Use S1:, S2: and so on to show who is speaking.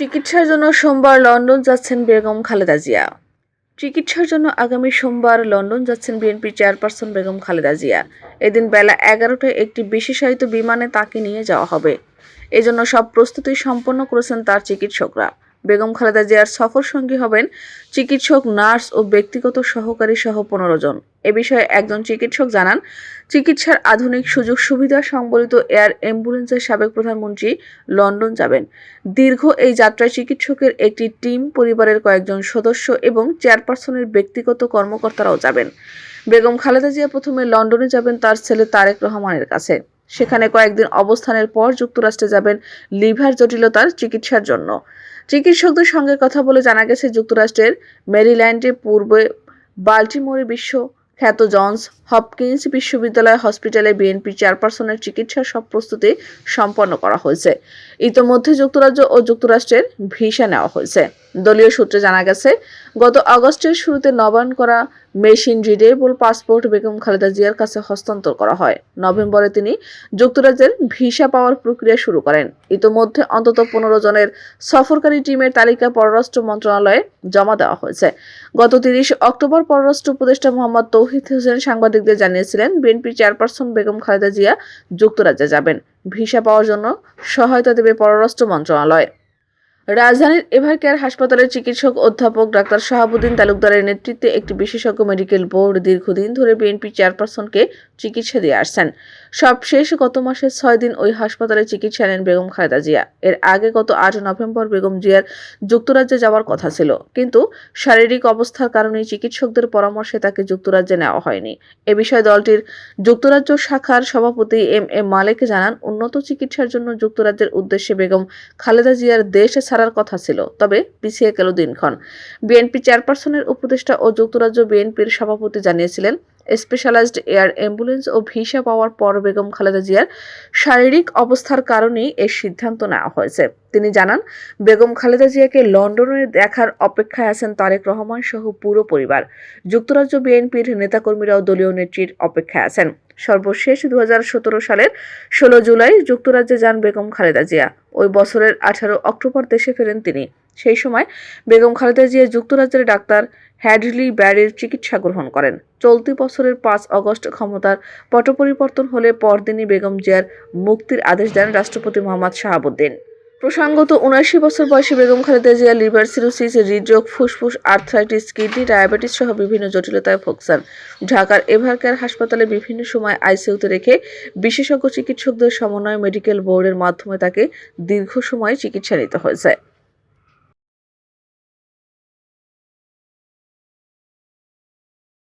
S1: চিকিৎসার জন্য সোমবার লন্ডন যাচ্ছেন বেগম খালেদা জিয়া। চিকিৎসার জন্য আগামী সোমবার লন্ডন যাচ্ছেন বিএনপি চেয়ারপারসন বেগম খালেদা জিয়া। এদিন বেলা এগারোটায় একটি বিশেষায়িত বিমানে তাকে নিয়ে যাওয়া হবে। এজন্য সব প্রস্তুতি সম্পন্ন করেছেন তার চিকিৎসকরা। বেগম খালেদা জিয়ার সফর সঙ্গী হবেন চিকিৎসক, নার্স ও ব্যক্তিগত সহকারী সহ পনেরো জন। এ বিষয়ে একজন চিকিৎসক জানান, চিকিৎসার আধুনিক সুযোগ সুবিধা সংবলিত এয়ার অ্যাম্বুলেন্সের সাবেক প্রধানমন্ত্রী লন্ডন যাবেন। দীর্ঘ এই যাত্রায় চিকিৎসকের একটি টিম, পরিবারের কয়েকজন সদস্য এবং চেয়ারপারসনের ব্যক্তিগত কর্মকর্তারাও যাবেন। বেগম খালেদা জিয়া প্রথমে লন্ডনে যাবেন তার ছেলে তারেক রহমানের কাছে। সেখানে কয়েকদিন অবস্থানের পর যুক্তরাষ্ট্রে যাবেন লিভার জটিলতার চিকিৎসার জন্য। চিকিৎসকদের সঙ্গে কথা বলে জানা গেছে, যুক্তরাষ্ট্রের মেরিল্যান্ডে পূর্বে বাল্টিমোরে বিশ্ব খ্যাত জনস হপকিন্স বিশ্ববিদ্যালয় হসপিটালে বিএনপি চেয়ারপারসনের চিকিৎসার সব প্রস্তুতি সম্পন্ন করা হয়েছে। ইতোমধ্যে যুক্তরাজ্য ও যুক্তরাষ্ট্রের ভিসা নেওয়া হয়েছে। দলীয় সূত্রে জানা গেছে, গত আগস্টের শুরুতে নবায়ন করা machine readable passport Begum Khaleda জিয়ার কাছে হস্তান্তর করা হয়। নভেম্বরে তিনি যুক্তরাজ্যের ভিসা পাওয়ার প্রক্রিয়া শুরু করেন। ইতোমধ্যে অন্তত পনেরো জনের সফরকারী টিমের তালিকা পররাষ্ট্র মন্ত্রণালয়ে জমা দেওয়া হয়েছে। গত তিরিশ অক্টোবর পররাষ্ট্র উপদেষ্টা মোহাম্মদ তৌহিদ হোসেন সাংবাদিকদের জানিয়েছিলেন, বিএনপি চেয়ারপারসন বেগম খালেদা জিয়া যুক্তরাজ্যে যাবেন। ভিসা পাওয়ার জন্য সহায়তা দেবে পররাষ্ট্র মন্ত্রণালয়। রাজধানীর এভারকেয়ার হাসপাতালের চিকিৎসক অধ্যাপক ডাক্তার শাহাবুদ্দিন তালুকদারের নেতৃত্বে একটি বিশেষজ্ঞ মেডিকেল বোর্ড দীর্ঘদিন ধরে বিএনপি চেয়ারপারসনকে চিকিৎসা দিয়ে আসছেন। সবশেষ গত মাসে ছয় দিন ওই হাসপাতালে চিকিৎসা নেন বেগম খালেদা জিয়া। এর আগে গত আট নভেম্বর বেগম জিয়ার যুক্তরাজ্যে যাওয়ার কথা ছিল। কিন্তু শারীরিক অবস্থার কারণে চিকিৎসকদের পরামর্শে তাকে যুক্তরাজ্যে নেওয়া হয়নি। এ বিষয়ে দলটির যুক্তরাজ্য শাখার সভাপতি এম এ মালেক জানান, উন্নত চিকিৎসার জন্য যুক্তরাজ্যের উদ্দেশ্যে বেগম খালেদা জিয়ার দেশ ছাড়ার কথা ছিল, তবে পিছিয়ে গেল দিনক্ষণ। বিএনপি চেয়ারপারসনের উপদেষ্টা ও যুক্তরাজ্য বিএনপির সভাপতি জানিয়েছিলেন, স্পেশালাইজড এয়ার অ্যাম্বুলেন্স ও ভিসা পাওয়ার পর বেগম খালেদা জিয়ার শারীরিক অবস্থার কারণেই এর সিদ্ধান্ত নেওয়া হয়েছে। তিনি জানান, বেগম খালেদা জিয়াকে লন্ডনে দেখার অপেক্ষায় আছেন তারেক রহমান সহ পুরো পরিবার। যুক্তরাজ্য বিএনপির নেতাকর্মীরাও দলীয় নেত্রীর অপেক্ষায় আছেন। সর্বশেষ দু হাজার সতেরো সালের ষোলো জুলাই যুক্তরাজ্যে যান বেগম খালেদা জিয়া। ওই বছরের আঠারো অক্টোবর দেশে ফেরেন তিনি। সেই সময় বেগম খালেদা জিয়া যুক্তরাজ্যের ডাক্তার হ্যাডলি ব্যারির চিকিৎসা গ্রহণ করেন। চলতি বছরের পাঁচ অগস্ট ক্ষমতার পটপরিবর্তন হলে পরদিনই বেগম জিয়ার মুক্তির আদেশ দেন রাষ্ট্রপতি মোহাম্মদ শাহাবুদ্দিন। প্রসঙ্গত, উনআশি বছর বয়সী বেগম খালেদা জিয়া লিভার সিরোসিস হৃদরোগ, ফুসফুস, আর্থ্রাইটিস, কিডনি, ডায়াবেটিস সহ বিভিন্ন জটিলতায় ভুগছেন। ঢাকার এভারকেয়ার হাসপাতালে বিভিন্ন সময় আইসিউতে রেখে বিশেষজ্ঞ চিকিৎসকদের সমন্বয় মেডিকেল বোর্ডের মাধ্যমে তাকে দীর্ঘ সময় চিকিৎসা নিতে হয়েছে।